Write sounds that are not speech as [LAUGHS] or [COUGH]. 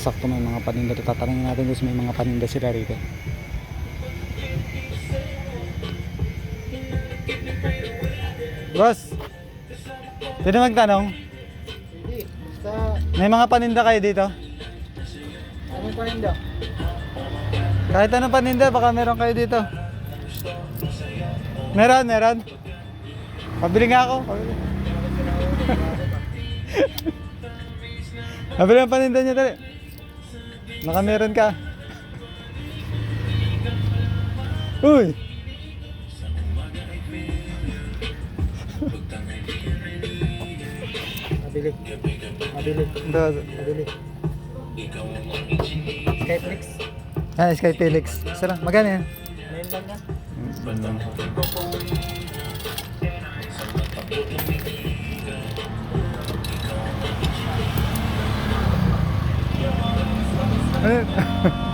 Sakto may mga paninda. Tatanungin natin kung may mga paninda sila rito. Boss! Pwede magtanong? May mga paninda kayo dito? anong paninda? Kahit anong paninda, baka meron kayo dito. Meron, meron. Pabili nga ako. Pabili. [LAUGHS] Pabili ang paninda niya dali. Baka meron ka. Uy! Mabili. Mabili. Ito. Mabili. Skyflix. Ah, Sky Felix. Isa lang. Magkano yan? Ngayon lang yan. 哎 [LAUGHS]